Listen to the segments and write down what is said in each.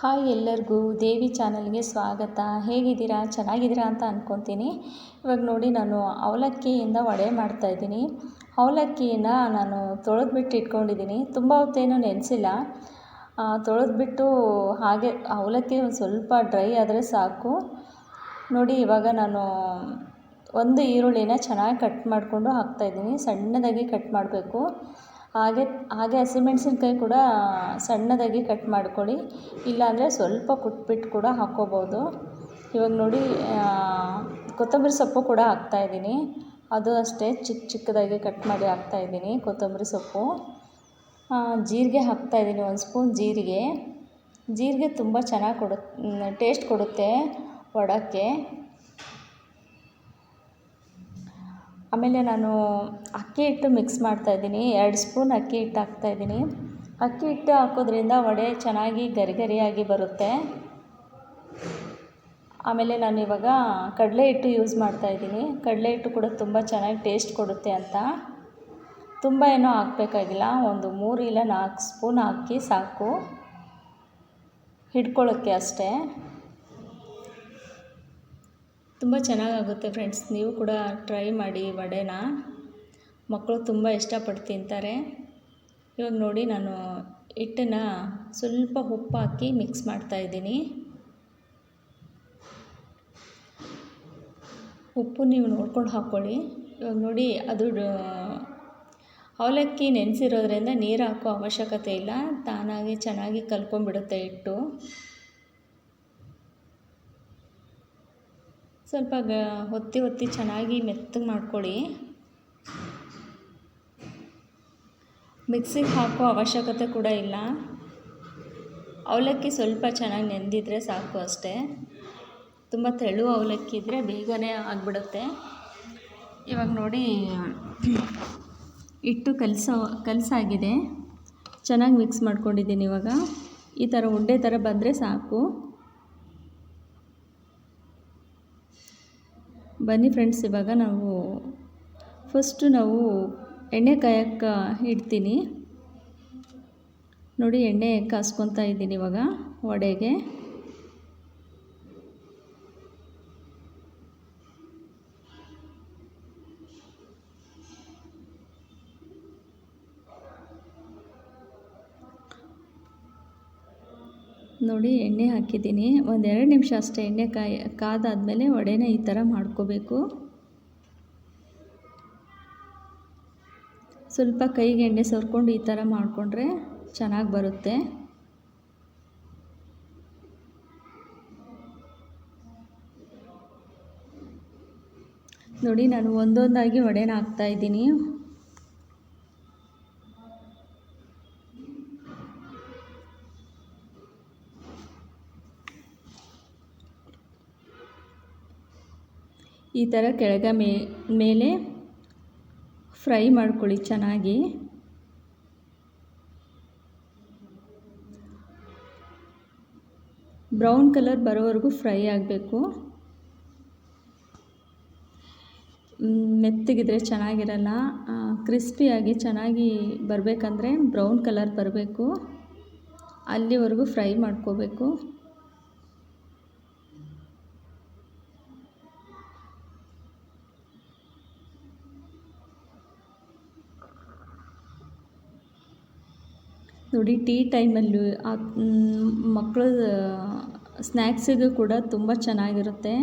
Hi ಎಲ್ಲರಿಗೂ ದೇವಿ ಚಾನಲ್ಗೆ ಸ್ವಾಗತ. ಹೇಗಿದ್ದೀರಾ? ಚೆನ್ನಾಗಿದ್ದೀರಾ ಅಂತ ಅಂದ್ಕೊತೀನಿ ಇವಾಗ ನೋಡಿ ನಾನು ಅವಲಕ್ಕಿಯಿಂದ ವಡೆ ಮಾಡ್ತಾಯಿದ್ದೀನಿ ಅವಲಕ್ಕಿನ ನಾನು ತೊಳೆದ್ಬಿಟ್ಟು ಇಟ್ಕೊಂಡಿದ್ದೀನಿ. ತುಂಬ ಹೊತ್ತೇನು ನೆನೆಸಿಲ್ಲ. ತೊಳೆದ್ಬಿಟ್ಟು ಹಾಗೆ ಅವಲಕ್ಕಿ ಒಂದು ಸ್ವಲ್ಪ ಡ್ರೈ ಆದರೆ ಸಾಕು. ನೋಡಿ, ಇವಾಗ ನಾನು ಒಂದು ಈರುಳ್ಳಿನ ಚೆನ್ನಾಗಿ ಕಟ್ ಮಾಡಿಕೊಂಡು ಹಾಕ್ತಾಯಿದ್ದೀನಿ ಸಣ್ಣದಾಗಿ ಕಟ್ ಮಾಡಬೇಕು. ಹಾಗೆ ಹಾಗೆ ಹಸಿಮೆಣ್ಸಿನ್ಕಾಯಿ ಕೂಡ ಸಣ್ಣದಾಗಿ ಕಟ್ ಮಾಡ್ಕೊಳ್ಳಿ. ಇಲ್ಲಾಂದರೆ ಸ್ವಲ್ಪ ಕುಟ್ಬಿಟ್ಟು ಕೂಡ ಹಾಕ್ಕೋಬೋದು. ಇವಾಗ ನೋಡಿ ಕೊತ್ತಂಬರಿ ಸೊಪ್ಪು ಕೂಡ ಹಾಕ್ತಾಯಿದ್ದೀನಿ ಅದು ಅಷ್ಟೇ ಚಿಕ್ಕ ಚಿಕ್ಕದಾಗಿ ಕಟ್ ಮಾಡಿ ಹಾಕ್ತಾಯಿದ್ದೀನಿ ಕೊತ್ತಂಬರಿ ಸೊಪ್ಪು. ಜೀರಿಗೆ ಹಾಕ್ತಾಯಿದ್ದೀನಿ ಒಂದು ಸ್ಪೂನ್ ಜೀರಿಗೆ. ಜೀರಿಗೆ ತುಂಬ ಚೆನ್ನಾಗಿ ಕೊಡು ಟೇಸ್ಟ್ ಕೊಡುತ್ತೆ ವಡಕ್ಕೆ. ಆಮೇಲೆ ನಾನು ಅಕ್ಕಿ ಹಿಟ್ಟು ಮಿಕ್ಸ್ ಮಾಡ್ತಾಯಿದ್ದೀನಿ ಎರಡು ಸ್ಪೂನ್ ಅಕ್ಕಿ ಹಿಟ್ಟು ಹಾಕ್ತಾಯಿದ್ದೀನಿ ಅಕ್ಕಿ ಹಿಟ್ಟು ಹಾಕೋದ್ರಿಂದ ವಡೆ ಚೆನ್ನಾಗಿ ಗರಿ ಗರಿಯಾಗಿ ಬರುತ್ತೆ. ಆಮೇಲೆ ನಾನು ಇವಾಗ ಕಡಲೆ ಹಿಟ್ಟು ಯೂಸ್ ಮಾಡ್ತಾಯಿದ್ದೀನಿ ಕಡಲೆ ಹಿಟ್ಟು ಕೂಡ ತುಂಬ ಚೆನ್ನಾಗಿ ಟೇಸ್ಟ್ ಕೊಡುತ್ತೆ ಅಂತ. ತುಂಬ ಏನೂ ಹಾಕ್ಬೇಕಾಗಿಲ್ಲ. ಒಂದು ಮೂರು ಇಲ್ಲ ನಾಲ್ಕು ಸ್ಪೂನ್ ಹಾಕಿ ಸಾಕು. ಹಿಡ್ಕೊಳ್ಳೋಕ್ಕೆ ಅಷ್ಟೇ. ತುಂಬ ಚೆನ್ನಾಗಾಗುತ್ತೆ ಫ್ರೆಂಡ್ಸ್. ನೀವು ಕೂಡ ಟ್ರೈ ಮಾಡಿ ವಡೆನ. ಮಕ್ಕಳು ತುಂಬ ಇಷ್ಟಪಟ್ಟು ತಿಂತಾರೆ. ಇವಾಗ ನೋಡಿ, ನಾನು ಹಿಟ್ಟನ್ನು ಸ್ವಲ್ಪ ಉಪ್ಪು ಹಾಕಿ ಮಿಕ್ಸ್ ಮಾಡ್ತಾ ಇದ್ದೀನಿ. ಉಪ್ಪು ನೀವು ನೋಡ್ಕೊಂಡು ಹಾಕ್ಕೊಳ್ಳಿ. ಇವಾಗ ನೋಡಿ, ಅದು ಅವಲಕ್ಕಿ ನೆನೆಸಿರೋದ್ರಿಂದ ನೀರು ಹಾಕೋ ಅವಶ್ಯಕತೆ ಇಲ್ಲ. ತಾನಾಗಿ ಚೆನ್ನಾಗಿ ಕಲ್ಕೊಂಡ್ಬಿಡುತ್ತೆ ಹಿಟ್ಟು. ಸ್ವಲ್ಪ ಗ, ಒತ್ತಿ ಒತ್ತಿ ಚೆನ್ನಾಗಿ ಮೆತ್ತಗೆ ಮಾಡ್ಕೊಳ್ಳಿ. ಮಿಕ್ಸಿಗೆ ಹಾಕೋ ಅವಶ್ಯಕತೆ ಕೂಡ ಇಲ್ಲ. ಅವಲಕ್ಕಿ ಸ್ವಲ್ಪ ಚೆನ್ನಾಗಿ ನೆಂದಿದ್ರೆ ಸಾಕು ಅಷ್ಟೇ. ತುಂಬ ತೆಳು ಅವಲಕ್ಕಿ ಇದ್ದರೆ ಬೇಗನೆ ಆಗಿಬಿಡುತ್ತೆ. ಇವಾಗ ನೋಡಿ, ಹಿಟ್ಟು ಕಲಸೋ, ಕಲಸಾಗಿದೆ. ಚೆನ್ನಾಗಿ ಮಿಕ್ಸ್ ಮಾಡ್ಕೊಂಡಿದ್ದೀನಿ ಇವಾಗ. ಈ ಥರ ಉಂಡೆ ಥರ ಬಂದರೆ ಸಾಕು. ಬನ್ನಿ ಫ್ರೆಂಡ್ಸ್ ಇವಾಗ ನಾವು ಫಸ್ಟು ನಾವು ಎಣ್ಣೆ ಕಾಯಕ್ಕೆ ಇಡ್ತೀನಿ. ನೋಡಿ ಎಣ್ಣೆ ಕಾಸ್ಕೊತಾ ಇದ್ದೀನಿ ಇವಾಗ ವಡೆಗೆ ನೋಡಿ ಎಣ್ಣೆ ಹಾಕಿದ್ದೀನಿ. ಒಂದೆರಡು ನಿಮಿಷ ಅಷ್ಟೇ ಎಣ್ಣೆ ಕಾಯಿ, ಕಾದಾದಮೇಲೆ ವಡೆನ ಈ ಥರ ಮಾಡ್ಕೋಬೇಕು. ಸ್ವಲ್ಪ ಕೈಗೆ ಎಣ್ಣೆ ಸವ್ರ್ಕೊಂಡು ಈ ಥರ ಮಾಡಿಕೊಂಡ್ರೆ ಚೆನ್ನಾಗಿ ಬರುತ್ತೆ. ನೋಡಿ ನಾನು ಒಂದೊಂದಾಗಿ ವಡೆನ ಹಾಕ್ತಾಯಿದ್ದೀನಿ ಈ ಥರ ಕೆಳಗೆ ಮೇಲೆ ಫ್ರೈ ಮಾಡ್ಕೊಳ್ಳಿ ಚೆನ್ನಾಗಿ. ಬ್ರೌನ್ ಕಲರ್ ಬರೋವರೆಗೂ ಫ್ರೈ ಆಗಬೇಕು. ಮೆತ್ತಗಿದ್ರೆ ಚೆನ್ನಾಗಿರಲ್ಲ ಕ್ರಿಸ್ಪಿಯಾಗಿ ಚೆನ್ನಾಗಿ ಬರಬೇಕಂದ್ರೆ ಬ್ರೌನ್ ಕಲರ್ ಬರಬೇಕು. ಅಲ್ಲಿವರೆಗೂ ಫ್ರೈ ಮಾಡ್ಕೋಬೇಕು. ನೋಡಿ, ಟೀ ಟೈಮಲ್ಲೂ ಮಕ್ಕಳು ಸ್ನ್ಯಾಕ್ಸಿಗೂ ಕೂಡ ತುಂಬ ಚೆನ್ನಾಗಿರುತ್ತೆ.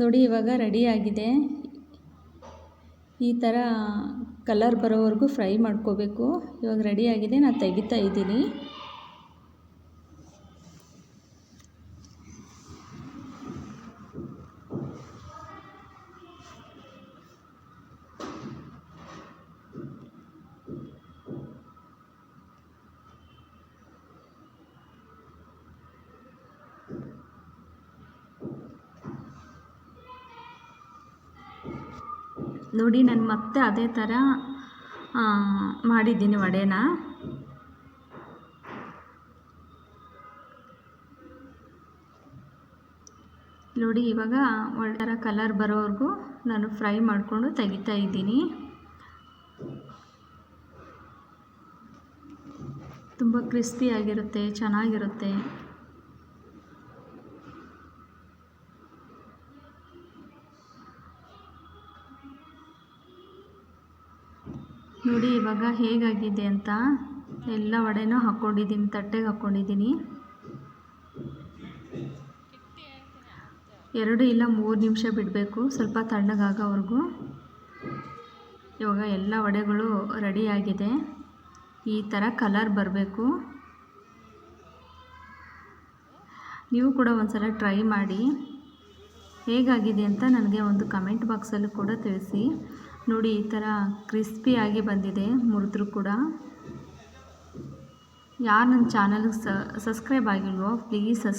ನೋಡಿ, ಇವಾಗ ರೆಡಿಯಾಗಿದೆ ಈ ಥರ ಕಲರ್ ಬರೋವರೆಗೂ ಫ್ರೈ ಮಾಡ್ಕೋಬೇಕು. ಇವಾಗ ರೆಡಿಯಾಗಿದೆ ನಾನು ತೆಗಿತಾ ಇದ್ದೀನಿ. ನೋಡಿ, ನಾನು ಮತ್ತೆ ಅದೇ ಥರ ಮಾಡಿದ್ದೀನಿ ವಡೆನ. ನೋಡಿ, ಇವಾಗ ಒಳ್ಳೆ ಕಲರ್ ಬರೋವರೆಗೂ ನಾನು ಫ್ರೈ ಮಾಡಿಕೊಂಡು ತೆಗಿತಾ ಇದ್ದೀನಿ. ತುಂಬ ಕ್ರಿಸ್ಪಿಯಾಗಿರುತ್ತೆ ಚೆನ್ನಾಗಿರುತ್ತೆ. ನೋಡಿ ಇವಾಗ ಹೇಗಾಗಿದೆ ಅಂತ ಎಲ್ಲ ವಡೆನೂ ಹಾಕ್ಕೊಂಡಿದ್ದೀನಿ, ತಟ್ಟೆಗೆ ಹಾಕ್ಕೊಂಡಿದ್ದೀನಿ. ಎರಡು ಇಲ್ಲ ಮೂರು ನಿಮಿಷ ಬಿಡಬೇಕು, ಸ್ವಲ್ಪ ತಣ್ಣಗಾಗೋವರೆಗೂ. ಇವಾಗ ಎಲ್ಲ ವಡೆಗಳು ರೆಡಿಯಾಗಿದೆ ಈ ಥರ ಕಲರ್ ಬರಬೇಕು. ನೀವು ಕೂಡ ಒಂದು ಸಲ ಟ್ರೈ ಮಾಡಿ. ಹೇಗಾಗಿದೆ ಅಂತ ನನಗೆ ಒಂದು ಕಮೆಂಟ್ ಬಾಕ್ಸಲ್ಲೂ ಕೂಡ ತಿಳಿಸಿ. ನೋಡಿ ಈ ಥರ ಕ್ರಿಸ್ಪಿಯಾಗಿ ಬಂದಿದೆ ಮುರಿದ್ರು ಕೂಡ. ಯಾರು ನನ್ನ ಚಾನಲ್ಗೆ ಸಬ್ಸ್ಕ್ರೈಬ್ ಆಗಿಲ್ವೋ ಪ್ಲೀಸ್ ಸಬ್ಸ್